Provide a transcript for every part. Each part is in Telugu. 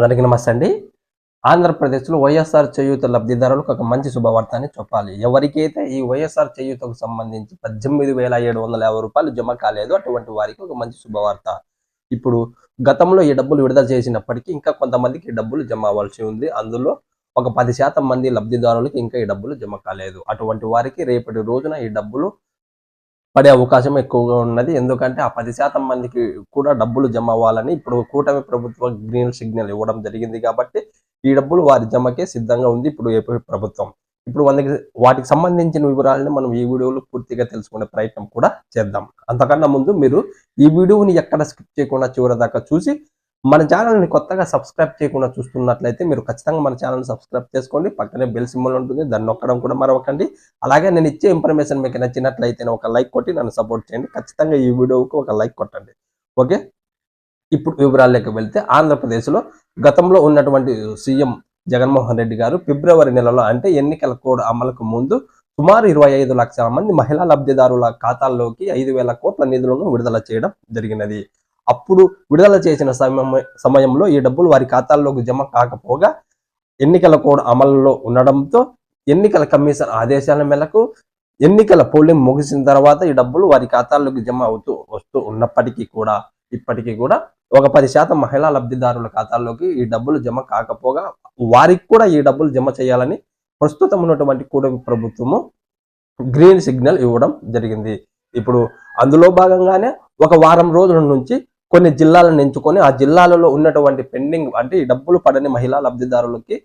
అందరికీ నమస్తే అండి. ఆంధ్రప్రదేశ్లో వైఎస్ఆర్ చేయూత లబ్ధిదారులకు ఒక మంచి శుభవార్త అని చెప్పాలి. ఎవరికైతే ఈ వైఎస్ఆర్ చేయూతకు సంబంధించి పద్దెనిమిది వేల ఏడు వందల యాభై రూపాయలు జమ కాలేదు అటువంటి వారికి ఒక మంచి శుభవార్త. ఇప్పుడు గతంలో ఈ డబ్బులు విడుదల చేసినప్పటికీ ఇంకా కొంతమందికి ఈ డబ్బులు జమ అవ్వాల్సి ఉంది. అందులో ఒక పది శాతం మంది లబ్ధిదారులకు ఇంకా ఈ డబ్బులు జమ కాలేదు. అటువంటి వారికి రేపటి రోజున ఈ డబ్బులు పడే అవకాశం ఎక్కువగా ఉన్నది. ఎందుకంటే ఆ పది శాతం మందికి కూడా డబ్బులు జమ అవ్వాలని ఇప్పుడు కూటమి ప్రభుత్వం గ్రీన్ సిగ్నల్ ఇవ్వడం జరిగింది కాబట్టి ఈ డబ్బులు వారి జమకే సిద్ధంగా ఉంది ఇప్పుడు ఏపీ ప్రభుత్వం. ఇప్పుడు వాళ్ళకి వాటికి సంబంధించిన వివరాలను మనం ఈ వీడియోలో పూర్తిగా తెలుసుకునే ప్రయత్నం కూడా చేద్దాం. అంతకన్నా ముందు మీరు ఈ వీడియోని ఎక్కడ స్కిప్ చేయకుండా చివరి దాకా చూసి మన ఛానల్ని కొత్తగా సబ్స్క్రైబ్ చేయకుండా చూస్తున్నట్లయితే మీరు ఖచ్చితంగా మన ఛానల్ని సబ్స్క్రైబ్ చేసుకోండి. పక్కనే బెల్ సింబల్ ఉంటుంది. దాన్ని నొక్కడం కూడా మరొకండి అలాగే నేను ఇచ్చే ఇన్ఫర్మేషన్ మీకు నచ్చినట్లయితే ఒక లైక్ కొట్టి నన్ను సపోర్ట్ చేయండి. ఖచ్చితంగా ఈ వీడియోకి ఒక లైక్ కొట్టండి. ఓకే ఇప్పుడు వివరాల్లోకి వెళ్తే ఆంధ్రప్రదేశ్లో గతంలో ఉన్నటువంటి సీఎం జగన్మోహన్ రెడ్డి గారు ఫిబ్రవరి నెలలో అంటే ఎన్నికల కోడ్ అమలుకు ముందు సుమారు ఇరవై ఐదు లక్షల మంది మహిళా లబ్ధిదారుల ఖాతాల్లోకి ఐదు వేల కోట్ల నిధులను విడుదల చేయడం జరిగినది. అప్పుడు విడుదల చేసిన సమయంలో ఈ డబ్బులు వారి ఖాతాల్లోకి జమ కాకపోగా ఎన్నికల కోడ్ అమలులో ఉండడంతో ఎన్నికల కమిషన్ ఆదేశాల మేరకు ఎన్నికల పోలింగ్ ముగిసిన తర్వాత ఈ డబ్బులు వారి ఖాతాల్లోకి జమ అవుతూ వస్తూ ఉన్నప్పటికీ కూడా ఇప్పటికీ కూడా ఒక పది శాతం మహిళా లబ్ధిదారుల ఖాతాల్లోకి ఈ డబ్బులు జమ కాకపోగా వారికి కూడా ఈ డబ్బులు జమ చేయాలని ప్రస్తుతం ఉన్నటువంటి కూటమి ప్రభుత్వము గ్రీన్ సిగ్నల్ ఇవ్వడం జరిగింది. ఇప్పుడు అందులో భాగంగానే ఒక వారం రోజుల నుంచి కొన్ని జిల్లాలను ఎంచుకొని ఆ జిల్లాలలో ఉన్నటువంటి పెండింగ్ అంటే ఈ డబ్బులు పడని మహిళా లబ్ధిదారులకి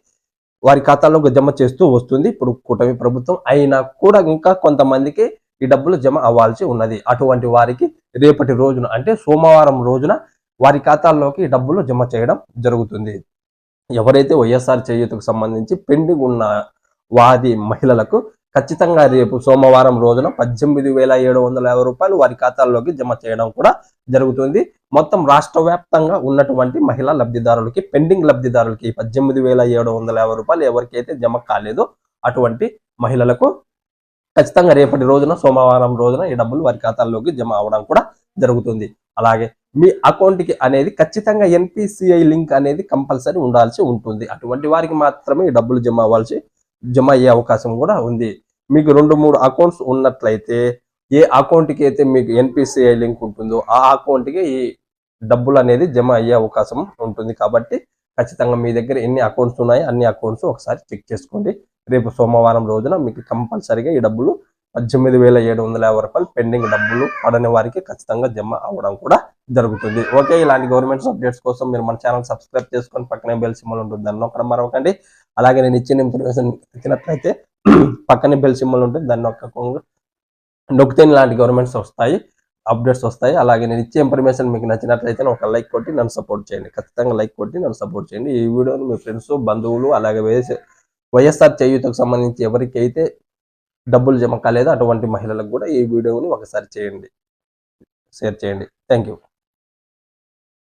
వారి ఖాతాలోకి జమ చేస్తూ వస్తుంది. ఇప్పుడు కూటమి ప్రభుత్వం అయినా కూడా ఇంకా కొంతమందికి ఈ డబ్బులు జమ అవ్వాల్సి ఉన్నది. అటువంటి వారికి రేపటి రోజున అంటే సోమవారం రోజున వారి ఖాతాల్లోకి డబ్బులు జమ చేయడం జరుగుతుంది. ఎవరైతే వైఎస్ఆర్ చేయూతకు సంబంధించి పెండింగ్ ఉన్న వారి మహిళలకు ఖచ్చితంగా రేపు సోమవారం రోజున పద్దెనిమిది వేల ఏడు వందల యాభై రూపాయలు వారి ఖాతాల్లోకి జమ చేయడం కూడా జరుగుతుంది. మొత్తం రాష్ట్ర వ్యాప్తంగా ఉన్నటువంటి మహిళా లబ్ధిదారులకి పెండింగ్ లబ్ధిదారులకి పద్దెనిమిది వేల ఏడు వందల యాభై రూపాయలు ఎవరికైతే జమ కాలేదో అటువంటి మహిళలకు ఖచ్చితంగా రేపటి రోజున సోమవారం రోజున ఈ డబ్బులు వారి ఖాతాల్లోకి జమ అవడం కూడా జరుగుతుంది. అలాగే మీ అకౌంట్కి అనేది ఖచ్చితంగా ఎన్పిసిఐ లింక్ అనేది కంపల్సరీ ఉండాల్సి ఉంటుంది. అటువంటి వారికి మాత్రమే ఈ డబ్బులు జమ అవ్వాల్సి జమ అయ్యే అవకాశం కూడా ఉంది. మీకు రెండు మూడు అకౌంట్స్ ఉన్నట్లయితే ఏ అకౌంట్కి అయితే మీకు ఎన్పిసిఐ లింక్ ఉంటుందో ఆ అకౌంట్కి ఈ డబ్బులు అనేది జమ అయ్యే అవకాశం ఉంటుంది. కాబట్టి ఖచ్చితంగా మీ దగ్గర ఎన్ని అకౌంట్స్ ఉన్నాయో అన్ని అకౌంట్స్ ఒకసారి చెక్ చేసుకోండి. రేపు సోమవారం రోజున మీకు కంపల్సరీగా ఈ డబ్బులు పద్దెనిమిది వేల ఏడు వందల యాభై రూపాయలు పెండింగ్ డబ్బులు పడని వారికి ఖచ్చితంగా జమ అవ్వడం కూడా జరుగుతుంది. ఓకే ఇలాంటి గవర్నమెంట్ అప్డేట్స్ కోసం మీరు మన ఛానల్ సబ్స్క్రైబ్ చేసుకొని పక్కనే బెల్ సింబల్ ఉంటుంది. దాన్ని ఒకటి మరొకండి అలాగే నేను ఇచ్చిన ఇన్ఫర్మేషన్ ఇచ్చినట్లయితే నచ్చినట్లయితే పక్కనే బెల్ సింబల్ ఉంటుంది దాన్ని నొక్కకుండా నొక్కితే ఇలాంటి గవర్నమెంట్స్ వస్తాయి అప్డేట్స్ వస్తాయి. అలాగే నేను ఇచ్చే ఇన్ఫర్మేషన్ మీకు నచ్చినట్లయితే ఒక లైక్ కొట్టి నన్ను సపోర్ట్ చేయండి. ఖచ్చితంగా లైక్ కొట్టి నన్ను సపోర్ట్ చేయండి. ఈ వీడియోని మీ ఫ్రెండ్స్ బంధువులు అలాగే వేసే వైఎస్ఆర్ చేయూతకు సంబంధించి ఎవరికైతే డబ్బులు జమ కాలేదో అటువంటి మహిళలకు కూడా ఈ వీడియోని ఒకసారి చేయండి. షేర్ చేయండి. Thank you